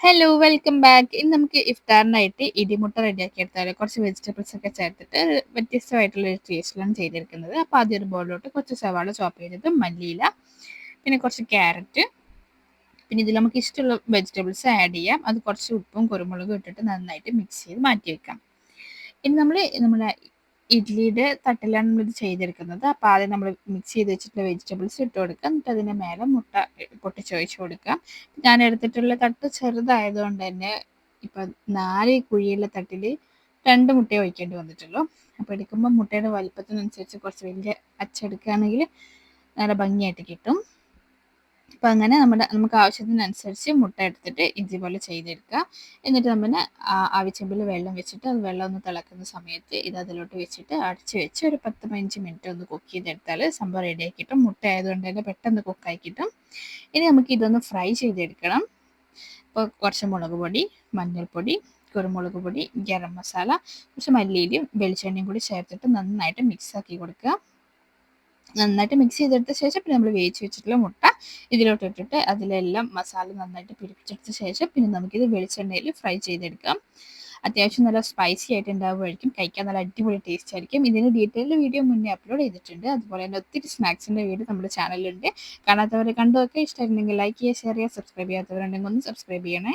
Hello welcome back ഇന്ന് നമുക്ക് ഇഫ്താറിനായിട്ട് ഇടിമുട്ട റെഡിയാക്കി എടുത്താൽ കുറച്ച് വെജിറ്റബിൾസ് ഒക്കെ ചേർത്തിട്ട് വ്യത്യസ്തമായിട്ടുള്ള ഒരു ടേസ്റ്റിലാണ് ചെയ്തെടുക്കുന്നത് അപ്പോൾ ആദ്യം ഒരു ബോളിലോട്ട് കുറച്ച് സവാള ചോപ്പ് ചെയ്തത് മല്ലിയില പിന്നെ കുറച്ച് ക്യാരറ്റ് പിന്നെ ഇതിൽ നമുക്ക് ഇഷ്ടമുള്ള വെജിറ്റബിൾസ് ആഡ് ചെയ്യാം. അത് കുറച്ച് ഉപ്പും കുരുമുളകും ഇട്ടിട്ട് നന്നായിട്ട് മിക്സ് ചെയ്ത് മാറ്റി വെക്കാം ഇനി നമ്മൾ നമ്മുടെ ഇഡ്ലിയുടെ തട്ടിലാണ് നമ്മൾ ഇത് ചെയ്തെടുക്കുന്നത്. അപ്പോൾ ആദ്യം നമ്മൾ മിക്സ് ചെയ്ത് വെച്ചിട്ടുള്ള വെജിറ്റബിൾസ് ഇട്ട് കൊടുക്കുക. എന്നിട്ട് അതിന് മേലെ മുട്ട പൊട്ടിച്ച് ഒഴിച്ച് കൊടുക്കുക. ഞാൻ എടുത്തിട്ടുള്ള തട്ട് ചെറുതായതുകൊണ്ട് തന്നെ ഇപ്പം നാല് കുഴിയുള്ള തട്ടിൽ രണ്ട് മുട്ടയെ ഒഴിക്കേണ്ടി വന്നിട്ടുള്ളൂ. അപ്പോൾ എടുക്കുമ്പോൾ മുട്ടയുടെ വലിപ്പത്തിനനുസരിച്ച് കുറച്ച് വലിയ അച്ചെടുക്കുകയാണെങ്കിൽ നല്ല ഭംഗിയായിട്ട് കിട്ടും. അപ്പോൾ അങ്ങനെ നമ്മുടെ നമുക്ക് ആവശ്യത്തിനനുസരിച്ച് മുട്ട എടുത്തിട്ട് ഇതുപോലെ ചെയ്തെടുക്കുക എന്നിട്ട് നമ്മൾ ആവശ്യമ്പിൽ വെള്ളം വെച്ചിട്ട് അത് വെള്ളം ഒന്ന് തിളക്കുന്ന സമയത്ത് ഇത് അതിലോട്ട് വെച്ചിട്ട് അടച്ച് വെച്ച് ഒരു പത്ത് പതിനഞ്ച് മിനിറ്റ് ഒന്ന് കുക്ക് ചെയ്തെടുത്താൽ സംഭവം റെഡി കിട്ടും മുട്ട ആയതുകൊണ്ട് തന്നെ പെട്ടെന്ന് കുക്കായി കിട്ടും ഇനി നമുക്ക് ഇതൊന്ന് ഫ്രൈ ചെയ്തെടുക്കണം. ഇപ്പോൾ കുറച്ച് മുളക് പൊടി മഞ്ഞൾപ്പൊടി കുരുമുളക് പൊടി ഗരം മസാല കുറച്ച് മല്ലിയിലും വെളിച്ചെണ്ണയും കൂടി ചേർത്തിട്ട് നന്നായിട്ട് മിക്സ് ആക്കി കൊടുക്കുക. നന്നായിട്ട് മിക്സ് ചെയ്തെടുത്ത ശേഷം പിന്നെ നമ്മൾ വേവിച്ച് വെച്ചിട്ടുള്ള മുട്ട ഇതിലോട്ട് ഇട്ടിട്ട് അതിലെല്ലാം മസാല നന്നായിട്ട് പിടിപ്പിച്ചെടുത്ത ശേഷം പിന്നെ നമുക്കിത് വെളിച്ചെണ്ണയിൽ ഫ്രൈ ചെയ്തെടുക്കാം. അത്യാവശ്യം നല്ല സ്പൈസി ആയിട്ട് ഉണ്ടാവുമായിരിക്കും. കഴിക്കാൻ നല്ല അടിപൊളി ടേസ്റ്റ് ആയിരിക്കും. ഇതിന് ഡീറ്റെയിൽഡ് വീഡിയോ മുന്നേ അപ്ലോഡ് ചെയ്തിട്ടുണ്ട്. അതുപോലെ തന്നെ ഒത്തിരി സ്നാക്സിന്റെ വീഡിയോ നമ്മുടെ ചാനലിലുണ്ട് കാണാത്തവരെ കണ്ടുമൊക്കെ ഇഷ്ടമായിരുന്നെങ്കിൽ ലൈക്ക് ചെയ്യുക ഷെയർ ചെയ്യുക സബ്സ്ക്രൈബ് ചെയ്യാത്തവരുണ്ടെങ്കിൽ ഒന്ന് സബ്സ്ക്രൈബ് ചെയ്യണേ.